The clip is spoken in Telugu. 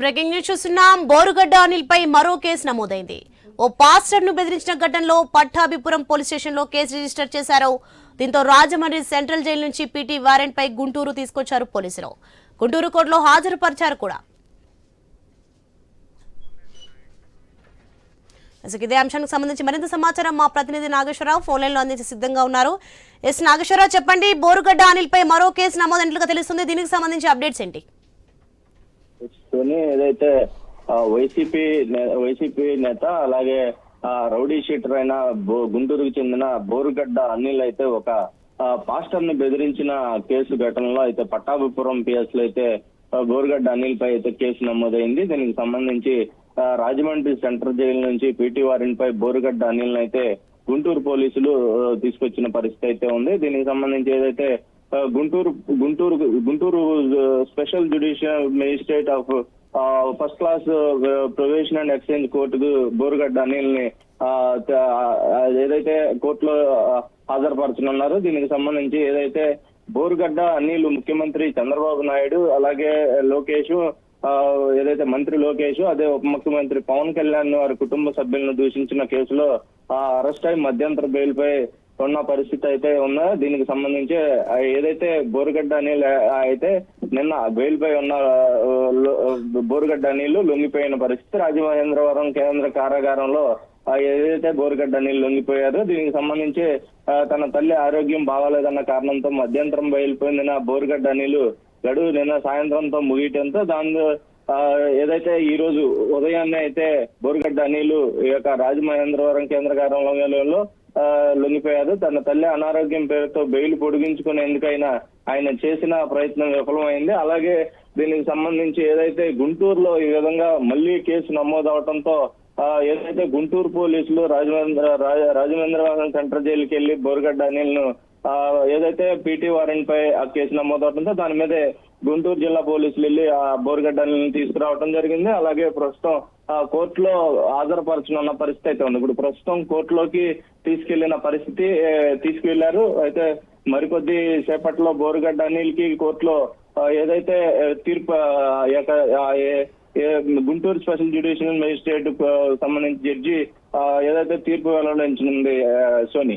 బ్రేకింగ్ న్యూస్ చూస్తున్నాం బోరుగడ్డ అనిల్ పై మరో కేసు నమోదైంది. ఓ పాస్టర్ను బెదిరించిన ఘటనలో పట్టాభిపురం పోలీస్ స్టేషన్లో కేసు రిజిస్టర్ చేశారు. దీంతో రాజమండ్రి సెంట్రల్ జైలు నుంచి పీటీ వారెంట్ పై గుంటూరు తీసుకొచ్చారు పోలీసులు. గుంటూరు కోర్టులో హాజరుపరిచారు కూడా. ఇదే అంశానికి సంబంధించి మరింత సమాచారం మా ప్రతినిధి నాగేశ్వరరావు ఫోన్ లైన్లో అందించి సిద్ధంగా ఉన్నారు. ఎస్ నాగేశ్వరరావు చెప్పండి బోరుగడ్డ అనిల్ పై మరో కేసు నమోదైనట్లుగా తెలుస్తుంది. దీనికి సంబంధించి అప్డేట్స్ ఏంటి? తోని ఏదైతే ఆ, వైసీపీ నే- వైసీపీ నేత అలాగే ఆ, రౌడీ షీటర్ అయిన గుంటూరుకు చెందిన బోరుగడ్డ అనిల్ అయితే ఒక పాస్టర్ని బెదిరించిన కేసు ఘటనలో అయితే పట్టాభిపురం పిఎస్లో అయితే బోరుగడ్డ అనిల్ పై అయితే కేసు నమోదైంది. దీనికి సంబంధించి రాజమండ్రి సెంట్రల్ జైలు నుంచి పీటీ వారిన్ పై బోరుగడ్డ అనిల్ అయితే గుంటూరు పోలీసులు తీసుకొచ్చిన పరిస్థితి అయితే ఉంది. దీనికి సంబంధించి ఏదైతే Guntur Guntur Guntur special judicial magistrate of first class probation and exchange కోర్టుకు బోరుగడ్డ అనిల్ని ఏదైతే కోర్టులో హాజరుపరచనున్నారో దీనికి సంబంధించి ఏదైతే బోరుగడ్డ అనిల్ ముఖ్యమంత్రి చంద్రబాబు నాయుడు అలాగే లోకేష్ ఆ, ఏదైతే మంత్రి లోకేష్ అదే ఉప ముఖ్యమంత్రి పవన్ కళ్యాణ్ వారి కుటుంబ సభ్యులను దూషించిన కేసులో ఆ అరెస్ట్ అయి మధ్యంతర బెయిల్ పై ఉన్న పరిస్థితి అయితే ఉందా? దీనికి సంబంధించి ఏదైతే బోరుగడ్డ నీళ్ళు అయితే నిన్న బెయిల్పై ఉన్న బోరుగడ్డ నీళ్ళు లొంగిపోయిన పరిస్థితి. రాజమహేంద్రవరం కేంద్ర కారాగారంలో ఆ, ఏదైతే బోరుగడ్డ నీళ్ళు లొంగిపోయారో దీనికి సంబంధించి ఆ, తన తల్లి ఆరోగ్యం బాగాలేదన్న కారణంతో మధ్యంతరం బయలు బోరుగడ్డ నీళ్ళు గడువు నిన్న సాయంత్రంతో ముగియటంతో దాని ఆ, ఏదైతే ఈ రోజు ఉదయాన్నే అయితే బోరుగడ్డ నీళ్ళు ఈ యొక్క రాజమహేంద్రవరం కేంద్ర కార్యాలయంలో లొంగిపోయారు తన తల్లి అనారోగ్యం పేరుతో బెయిల్ పొడిగించుకునేందుకైనా ఆయన చేసిన ప్రయత్నం విఫలమైంది. అలాగే దీనికి సంబంధించి ఏదైతే గుంటూరులో ఈ విధంగా మళ్ళీ కేసు నమోదవడంతో ఏదైతే గుంటూరు పోలీసులు రాజమేంద్ర రాజమేంద్రవరం సెంటర్ సెంట్రల్ జైలుకి వెళ్ళి బోరుగడ్డ అనిల్ను ఏదైతే పీటీ వారెంట్ పై ఆ కేసు నమోదవడంతో దాని మీదే గుంటూరు జిల్లా పోలీసులు వెళ్ళి ఆ బోరుగడ్డ అనిల్ని తీసుకురావడం జరిగింది. అలాగే ప్రస్తుతం కోర్టులో హాజరుపరచనున్న పరిస్థితి అయితే ఉంది. ఇప్పుడు ప్రస్తుతం కోర్టులోకి తీసుకెళ్ళిన పరిస్థితి తీసుకెళ్ళారు. తీసుకువెళ్ళారు అయితే మరికొద్ది సేపట్లో బోరుగడ్డ అనిల్కి కోర్టులో ఏదైతే తీర్పు గుంటూరు స్పెషల్ జ్యుడిషియల్ మేజిస్ట్రేట్ సంబంధించి జడ్జి ఆ, ఏదైతే తీర్పు వెల్లడించనుంది సోని